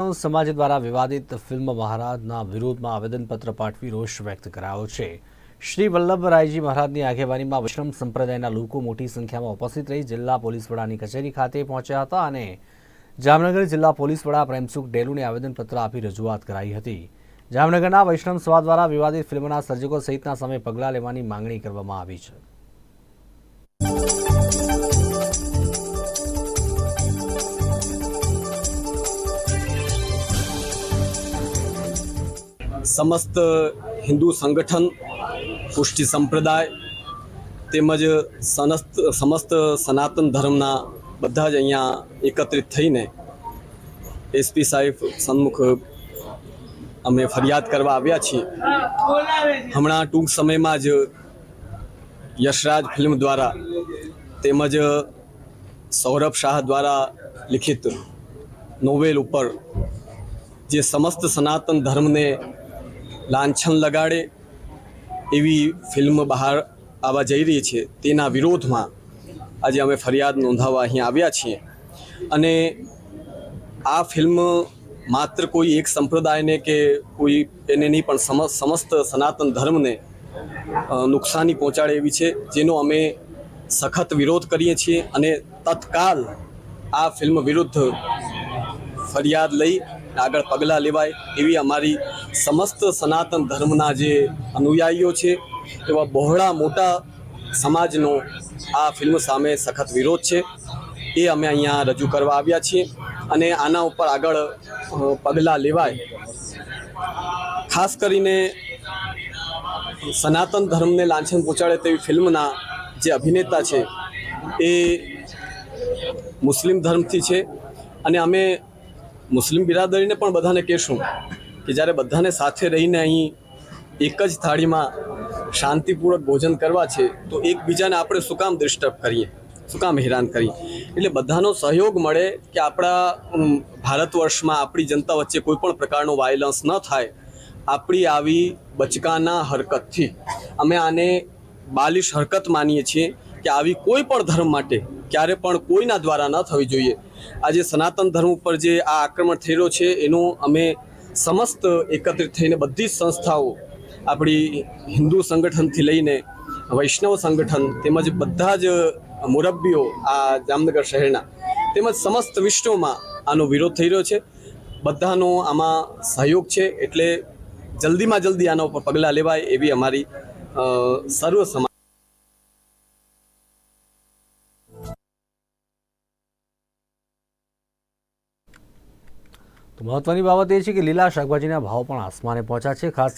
સમાજ દ્વારા વિવાદિત ફિલ્મ મહારાજના વિરોધમાં આવેદનપત્ર પાઠવી રોષ વ્યક્ત કરાયો છે. શ્રી વલ્લભરાયજી મહારાજની આગેવાનીમાં વૈષ્ણવ સંપ્રદાયના લોકો મોટી સંખ્યામાં ઉપસ્થિત રહી જિલ્લા પોલીસ વડાની કચેરી ખાતે પહોંચ્યા હતા અને જામનગર જિલ્લા પોલીસ વડા પ્રેમસુખ ડેલુને આવેદનપત્ર આપી રજૂઆત કરાઈ હતી. જામનગરના વૈષ્ણવ સભા દ્વારા વિવાદિત ફિલ્મના સર્જકો સહિતના સામે પગલાં લેવાની માંગણી કરવામાં આવી છે. સમસ્ત હિન્દુ સંગઠન, પુષ્ટિ સંપ્રદાય તેમજ સનસ્ત, સમસ્ત સનાતન ધર્મના બધા જ અહીંયા એકત્રિત થઈને એસપી સાહેબ સન્મુખ અમે ફરિયાદ કરવા આવ્યા છીએ. હમણાં ટૂંક સમયમાં જ યશરાજ ફિલ્મ દ્વારા તેમજ સૌરભ શાહ દ્વારા લિખિત નોવેલ ઉપર જે સમસ્ત સનાતન ધર્મને લાંછન લગાડે એવી ફિલ્મ બહાર આવવા જઈ રહી છે, તેના વિરોધમાં આજે અમે ફરિયાદ નોંધાવવા અહીં આવ્યા છીએ. અને આ ફિલ્મ માત્ર કોઈ એક સંપ્રદાયને કે કોઈ એને નહીં, પણ સમ, સમસ્ત સનાતન ધર્મને નુકસાની પહોંચાડે એવી છે, જેનો અમે સખત વિરોધ કરીએ છીએ અને તત્કાલ આ ફિલ્મ વિરુદ્ધ ફરિયાદ લઈ આગળ પગલાં લેવાય એવી અમારી સમસ્ત સનાતન ધર્મના જે અનુયાયીઓ છે, એવા બહોળા મોટા સમાજનો આ ફિલ્મ સામે સખત વિરોધ છે. એ અમે અહીંયા રજૂ કરવા આવ્યા છીએ અને આના ઉપર આગળ પગલાં લેવાય. ખાસ કરીને સનાતન ધર્મને લાંછન પહોંચાડે તેવી ફિલ્મના જે અભિનેતા છે, એ મુસ્લિમ ધર્મથી છે. અને અમે મુસ્લિમ બિરાદરીને પણ બધાને કહેશું કે જ્યારે બધાને સાથે રહીને અહીં એક જ થાળીમાં શાંતિપૂર્વક ભોજન કરવા છે, તો એકબીજાને આપણે શું કામ ડિસ્ટર્બ કરીએ? શું કામ હેરાન કરીએ? એટલે બધાનો સહયોગ મળે કે આપણા ભારત વર્ષમાં આપણી જનતા વચ્ચે કોઈ પણ પ્રકારનો વાયલન્સ ન થાય, આપણી આવી બચકાના હરકતથી. અમે આને બાલિશ હરકત માનીએ છીએ કે આવી કોઈ પણ ધર્મ માટે ક્યારે પણ કોઈના દ્વારા ન થવી જોઈએ. આજે સનાતન ધર્મ ઉપર જે આ આક્રમણ રહ્યો છે, એનું અમે સમસ્ત એકત્રિત થઈને બધી જ સંસ્થાઓ, આપણી હિન્દુ સંગઠનથી લઈને વૈષ્ણવ સંગઠન તેમજ બધા જ મુરબ્બીઓ આ જામનગર શહેરના તેમજ સમસ્ત વિશ્વમાં આનો વિરોધ થઈ રહ્યો છે. બધાનો આમાં સહયોગ છે, એટલે જલ્દીમાં જલ્દી આના ઉપર પગલાં લેવાય એવી અમારી સર્વ સમાજ મહત્વની બાબત એ છે કે લીલા શાકભાજીના ભાવ પણ આસમાને પહોંચ્યા છે ખાસ